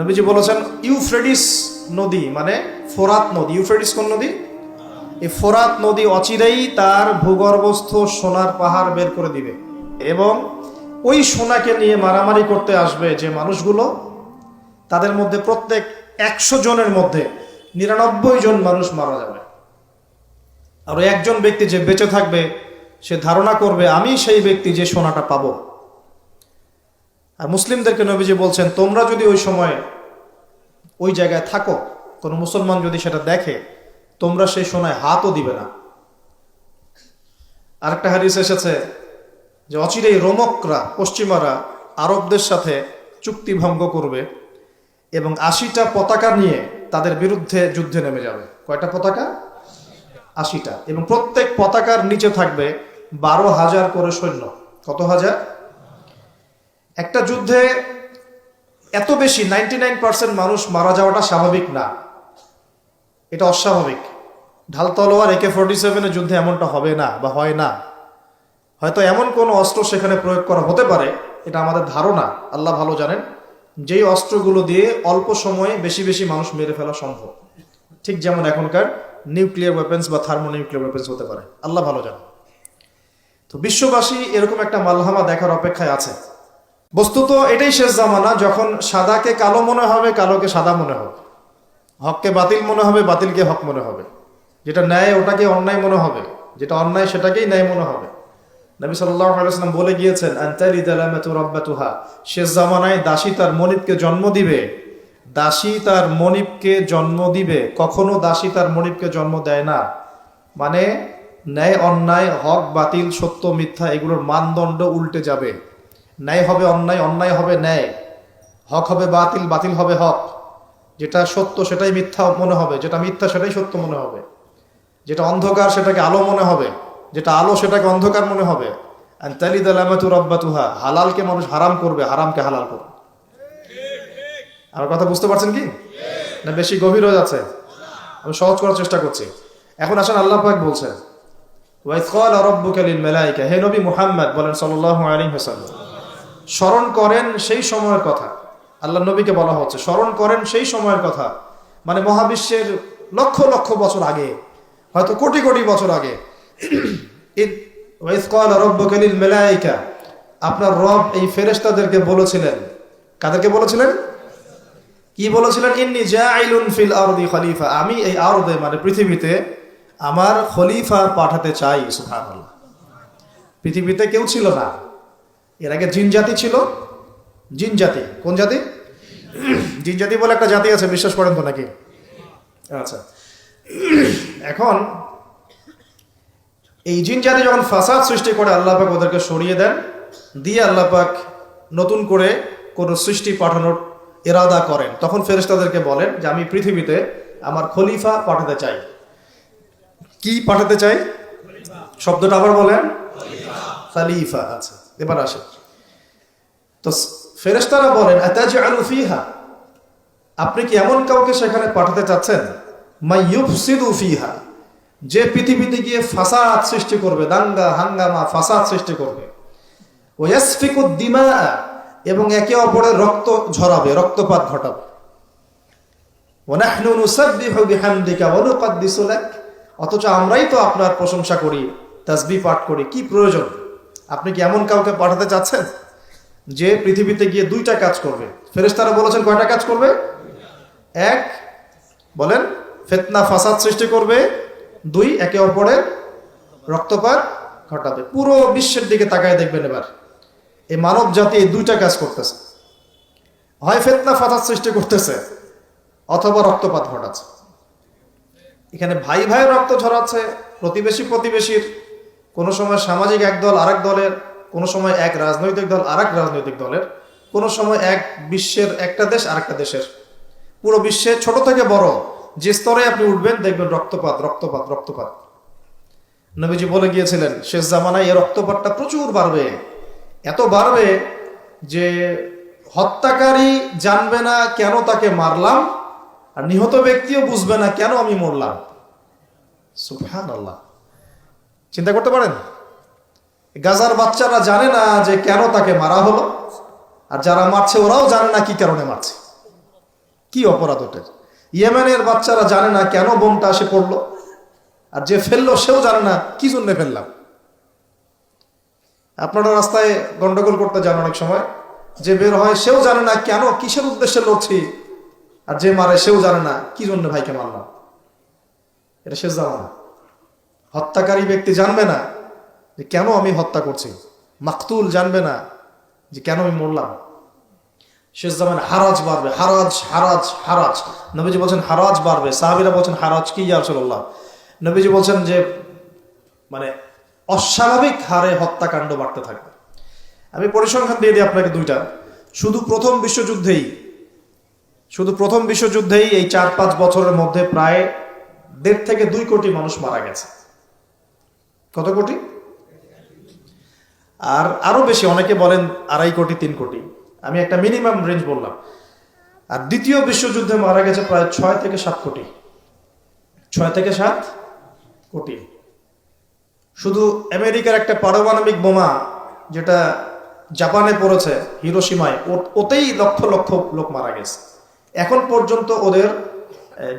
নবীজি বলেছেন ইউফ্রেডিস নদী মানে ফোরাত নদী। ইউফ্রেডিস কোন নদী? এই ফোরাত নদী অচিরেই তার ভূগর্ভস্থ সোনার পাহাড় বের করে দিবে এবং ওই সোনাকে নিয়ে মারামারি করতে আসবে যে মানুষগুলো। তাদের মধ্যে প্রত্যেক একশো জনের মধ্যে নিরানব্বই জন মানুষ মারা যাবে। আর একজন ব্যক্তি যে বেঁচে থাকবে, সে ধারণা করবে, আমি সেই ব্যক্তি যে সোনাটা পাবো। আর মুসলিমদেরকে নবীজি বলছেন, তোমরা যদি ওই সময় ওই জায়গায় থাকো, কোনো মুসলমান যদি সেটা দেখে, তোমরা সেই সোনায় হাতও দিবে না। আরেকটা হাদিস এসেছে যে অচিরেই রোমকরা, পশ্চিমারা আরবদের সাথে চুক্তি ভঙ্গ করবে এবং আশিটা পতাকা নিয়ে তাদের বিরুদ্ধে যুদ্ধে নেমে যাবে। কয়টা পতাকা? আশিটা। এবং প্রত্যেক পতাকার নিচে থাকবে বারো হাজার করে সৈন্য। কত হাজার? একটা যুদ্ধে এত বেশি নাইনটি নাইন পার্সেন্ট মানুষ মারা যাওয়াটা স্বাভাবিক না। এটা অস্বাভাবিক। ঢাল তলোয়ার একে ফোর্টি সেভেনের যুদ্ধে এমনটা হবে না বা হয় না। হয়তো এমন কোন অস্ত্র সেখানে প্রয়োগ করা হতে পারে, এটা আমাদের ধারণা। আল্লাহ ভালো জানেন, যেই অস্ত্রগুলো দিয়ে অল্প সময়ে বেশি বেশি মানুষ মেরে ফেলা সম্ভব। ঠিক যেমন এখনকার নিউক্লিয়ার ওয়েপেন্স বা থার্মো নিউক্লিয়ার ওয়েপেন্স হতে পারে। আল্লাহ ভালো জানেন। তো বিশ্ববাসী এরকম একটা মালহামা দেখার অপেক্ষায় আছে। বস্তুত এটাই শেষ জামানা, যখন সাদাকে কালো মনে হবে, কালোকে সাদা মনে হবে। হককে বাতিল মনে হবে, বাতিলকে হক মনে হবে। যেটা ন্যায়, ওটাকে অন্যায় মনে হবে। যেটা অন্যায়, সেটাকেই ন্যায় মনে হবে। নবী সাল্লাম বলে গিয়েছেন শেষ জামানায় দাসী তার মনিবকে জন্ম দিবে। দাসী তার মনিবকে জন্ম দিবে। কখনো দাসী তার মনিবকে জন্ম দেয় না। মানে ন্যায়, অন্যায়, হক, বাতিল, সত্য, মিথ্যা, এগুলোর মানদণ্ড উল্টে যাবে। ন্যায় হবে অন্যায় অন্যায় হবে ন্যায়। হক হবে বাতিল বাতিল হবে হক। যেটা সত্য সেটাই মিথ্যা মনে হবে, যেটা মিথ্যা সেটাই সত্য মনে হবে। যেটা অন্ধকার সেটাকে আলো মনে হবে, যেটা আলো সেটাকে অন্ধকার মনে হবে। হালালকে মানুষ হারাম করবে, হারামকে হালাল করবে। আমার কথা বুঝতে পারছেন কি? না বেশি গভীর হয়ে যাচ্ছে? আমি সহজ করার চেষ্টা করছি। এখন আসেন আল্লাহ পাক বলছেন ওয়াইজ ক্বালা রাব্বুকা লিল মালাইকা হে নবী মুহাম্মদ বলেন সাল্লাল্লাহু আলাইহি ওয়াসাল্লাম। স্মরণ করেন সেই সময়ের কথা। আল্লাহ নবীকে বলা হচ্ছে, স্মরণ করেন সেই সময়ের কথা। মানে মহাবিশ্বের লক্ষ লক্ষ বছর আগে, হয়তো কোটি কোটি বছর আগে। লিল আপনার রব এই ফেরেশতাদেরকে বলেছিলেন। কাদেরকে বলেছিলেন? কি বলেছিলেন? ইন্নি জাইলুন ফিল আরদি খলিফা। আমি এই আরদে মানে পৃথিবীতে আমার খলিফা পাঠাতে চাই, সুবহানাল্লাহ। পৃথিবীতে কেউ ছিল না। এর আগে জিন জাতি ছিল? জিন জাতি। কোন জাতি? জিন জাতি বলে একটা জাতি আছে, বিশ্বাস করেন তো নাকি? আচ্ছা। এখন এই জিন জাতি যখন ফাসাদ সৃষ্টি করে, আল্লাহ পাক ওদেরকে সরিয়ে দেন, দিয়ে আল্লাহ পাক নতুন করে কোন সৃষ্টি পাঠানোর এরাদা করেন। তখন ফেরেশতাদেরকে বলেন যে, আমি পৃথিবীতে আমার খলিফা পাঠাতে চাই। কি পাঠাতে চাই? শব্দটা আবার বলেন? খালিফা। আচ্ছা। এবার আসে তো ফেরেস্তারা বলেন, আতাজআলু ফিহা? আপনি কি এমন কাউকে সেখানে পাঠাতে চাচ্ছেন? মাই ইউফসিদু ফিহা? যে পৃথিবীতে গিয়ে ফাসাদ সৃষ্টি করবে, দাঙ্গা, হাঙ্গামা, ফাসাদ সৃষ্টি করবে। ওয়াসফিকু দিমা এবং একে অপরের রক্ত ঝরাবে, রক্তপাত ঘটাবে। অথচ আমরাই তো আপনার প্রশংসা করি, তাসবিহ পাঠ করি, কি প্রয়োজন? আপনি কি এমন কাউকে পাঠাতে চাচ্ছেন? যে পৃথিবীতে গিয়ে দুইটা কাজ করবে। ফেরেশতারা বলেছেন, কয়টা কাজ করবে? এক, বলেন, ফেতনা, ফাসাদ সৃষ্টি করবে। দুই, একে অপরের রক্তপাত ঘটাবে। পুরো বিশ্বের দিকে তাকায় দেখবেন এবার। এই মানব জাতি এই দুইটা কাজ করতেছে। হয় ফেতনা, ফাসাদ সৃষ্টি করতেছে, অথবা রক্তপাত ঘটাচ্ছে। এখানে ভাই ভাই রক্ত ঝরাচ্ছে প্রতিবেশী প্রতিবেশীর। কোনো সময় সামাজিক এক দল আরেক দলের কোনো সময় এক রাজনৈতিক দল আরেক রাজনৈতিক দলের, কোনো সময় এক বিশ্বের একটা দেশ আরেকটা দেশের। পুরো বিশ্বে ছোট থেকে বড় যে স্তরে আপনি উঠবেন, দেখবেন রক্তপাত রক্তপাত রক্তপাত। নবীজি বলে গিয়েছিলেন, শেষ জামানায় এই রক্তপাতটা প্রচুর বাড়বে। এত বাড়বে যে হত্যাকারী জানবে না কেন তাকে মারলাম, আর নিহত ব্যক্তিও বুঝবে না কেন আমি মরলাম। সুফহান আল্লাহ চিন্তা করতে পারেন? গাজার বাচ্চারা জানে না যে কেন তাকে মারা হলো। আর যারা মারছে, ওরাও জানে না কি কারণে মারছে। কি অপরাধ ওটার ইয়েমেনের বাচ্চারা জানে না কেন বোমটা এসে পড়ল। আর যে ফেলল, সেও জানে না কি জন্য ফেললাম। আপনারা রাস্তায় গন্ডগোল করতে যান অনেক সময়। যে বের হয়, সেও জানে না কেন, কিসের উদ্দেশ্যে লড়ছি। আর যে মারে, সেও জানে না কি জন্য ভাইকে মারলাম। এটা শেষ জামানা। হত্যাকারী ব্যক্তি জানবে না যে কেন আমি হত্যা করছি? মাকতুল জানবে না যে কেন আমি মরলাম। শেষ জামানে হারাজ বাড়বে, হারাজ হারাজ হারাজ। নবীজি বলছেন, হারাজ বাড়বে। সাহাবিরা বলছেন, হারাজ কি ইয়ারসল্লাহ নবীজি বলছেন যে মানে অস্বাভাবিক হারে হত্যাকাণ্ড বাড়তে থাকবে। আমি পরিসংখ্যান দিয়ে দিই আপনাকে দুইটা। শুধু প্রথম বিশ্বযুদ্ধেই, শুধু প্রথম বিশ্বযুদ্ধেই এই চার পাঁচ বছরের মধ্যে প্রায় দেড় থেকে দুই কোটি মানুষ মারা গেছে। কত কোটি? আর আরও বেশি, অনেকে বলেন আড়াই কোটি, তিন কোটি। আমি একটা মিনিমাম রেঞ্জ বললাম। আর দ্বিতীয় বিশ্বযুদ্ধে মারা গেছে প্রায় ছয় থেকে সাত কোটি। ছয় থেকে সাত কোটি। শুধু আমেরিকার একটা পারমাণবিক বোমা যেটা জাপানে পড়েছে হিরোসীমায় ওতেই লক্ষ লক্ষ লোক মারা গেছে। এখন পর্যন্ত ওদের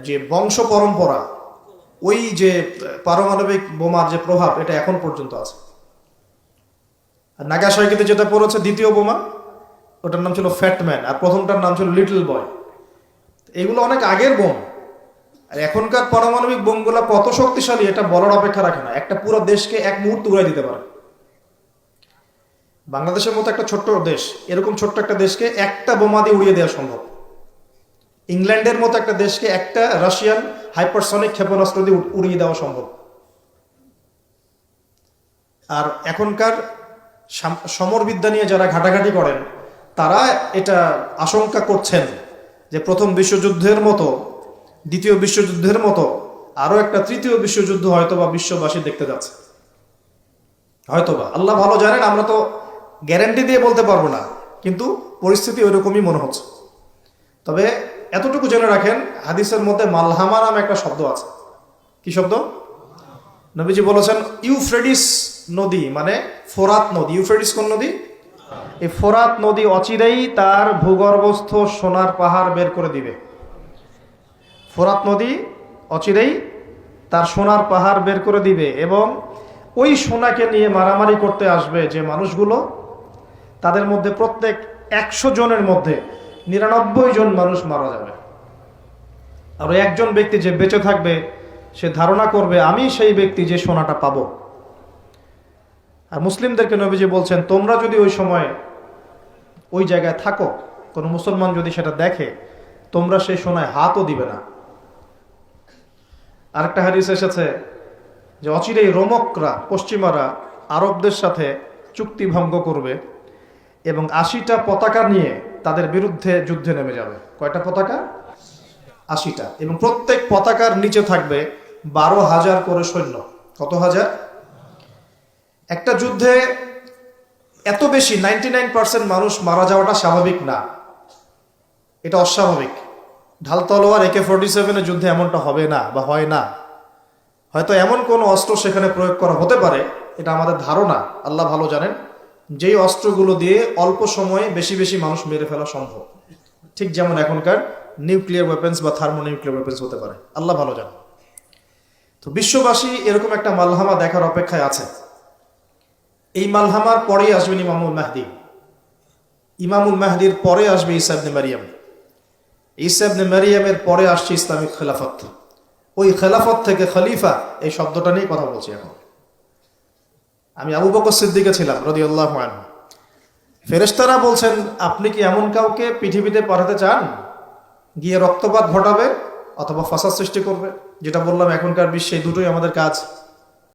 যে বংশ পরম্পরা, ওই যে পারমাণবিক বোমার যে প্রভাব, এটা এখন পর্যন্ত আছে। আর নাগাসাকিতে যেটা পড়েছে দ্বিতীয় বোমা, ওটার নাম ছিল ফ্যাটম্যান আর প্রথমটার নাম ছিল লিটল বয় এগুলো অনেক আগের বোম। আর এখনকার পারমাণবিক বোমগুলো কত শক্তিশালী, এটা বলার অপেক্ষা রাখে না। একটা পুরো দেশকে এক মুহূর্তে উড়াই দিতে পারে। বাংলাদেশের মতো একটা ছোট্ট দেশ, এরকম ছোট্ট একটা দেশকে একটা বোমা দিয়ে উড়িয়ে দেওয়া সম্ভব। ইংল্যান্ডের মতো একটা দেশকে একটা রাশিয়ান হাইপারসনিক ক্ষেপণাস্ত্র দিয়ে উড়িয়ে দেওয়া সম্ভব। আর এখনকার সমরবিদ্যা নিয়ে যারা ঘাটাঘাটি করেন, তারা এটা আশঙ্কা করছেন যে প্রথম বিশ্বযুদ্ধের মতো, দ্বিতীয় বিশ্বযুদ্ধের মতো, আরও একটা তৃতীয় বিশ্বযুদ্ধ হয়তোবা বিশ্ববাসী দেখতে যাচ্ছে। হয়তোবা। আল্লাহ ভালো জানেন, আমরা তো গ্যারেন্টি দিয়ে বলতে পারব না, কিন্তু পরিস্থিতি ওইরকমই মনে হচ্ছে। তবে এতটুকু জেনে রাখেন, হাদিসের মধ্যে মালহামা নামে একটা শব্দ আছে। কি শব্দ? নবীজি বলেছেন ইউফ্রেডিস নদী মানে ফোরাত নদী। ইউফ্রেডিস কোন নদী? এই ফোরাত নদী অচিরেই তার ভূগর্ভস্থ সোনার পাহাড় বের করে দিবে। ফোরাত নদী অচিরেই তার সোনার পাহাড় বের করে দিবে এবং ওই সোনাকে নিয়ে মারামারি করতে আসবে যে মানুষগুলো। তাদের মধ্যে প্রত্যেক একশো জনের মধ্যে নিরানব্বই জন মানুষ মারা যাবে। আর একজন ব্যক্তি যে বেঁচে থাকবে সে ধারণা করবে, আমি সেই ব্যক্তি যে সোনাটা পাবো। আর মুসলিমদেরকে নবীজি বলছেন, তোমরা যদি ওই সময় ওই জায়গায় থাকো, কোনো মুসলমান যদি সেটা দেখে, তোমরা সেই সোনায় হাতও দিবে না। আরেকটা হাদিস এসেছে যে অচিরেই রোমকরা, পশ্চিমারা আরবদের সাথে চুক্তি ভঙ্গ করবে এবং আশিটা পতাকা নিয়ে তাদের বিরুদ্ধে যুদ্ধে নেমে যাবে। কয়টা পতাকা? আশিটা। এবং প্রত্যেক পতাকার নিচে থাকবে বারো হাজার করে সৈন্য। কত হাজার? একটা যুদ্ধে এত বেশি, নাইনটি নাইন পার্সেন্ট মানুষ মারা যাওয়াটা স্বাভাবিক না। এটা অস্বাভাবিক। ঢাল তলোয়ার একে ফোর্টি সেভেনের যুদ্ধে এমনটা হবে না বা হয় না। হয়তো এমন কোন অস্ত্র সেখানে প্রয়োগ করা হতে পারে, এটা আমাদের ধারণা। আল্লাহ ভালো জানেন, যেই অস্ত্রগুলো দিয়ে অল্প সময়ে বেশি বেশি মানুষ মেরে ফেলা সম্ভব। ঠিক যেমন এখনকার নিউক্লিয়ার ওয়েপেন্স বা থার্মো নিউক্লিয়ার ওয়েপেন্স হতে পারে। আল্লাহ ভালো জানেন। তো বিশ্ববাসী এরকম একটা মালহামা দেখার অপেক্ষায় আছে। এই মালহামার পরেই আসবেন ইমামুল মাহদি। ইমামুল মাহদির পরে আসবে ইসাবনে মারিয়াম। ইসাবনে মারিয়ামের পরে আসছে ইসলামিক খেলাফত। ওই খেলাফত থেকে খলিফা, এই শব্দটা নিয়ে কথা বলছি এখন। আমি আবু বকর সিদ্দিকে ছিলাম রদি আল্লাহ ফেরেস্তারা বলছেন, আপনি কি এমন কাউকে পৃথিবীতে পাঠাতে চান? গিয়ে রক্তপাত ঘটাবে অথবা ফাসাদ সৃষ্টি করবে যেটা বললাম এখনকার বিশ্বে দুটোই আমাদের কাজ।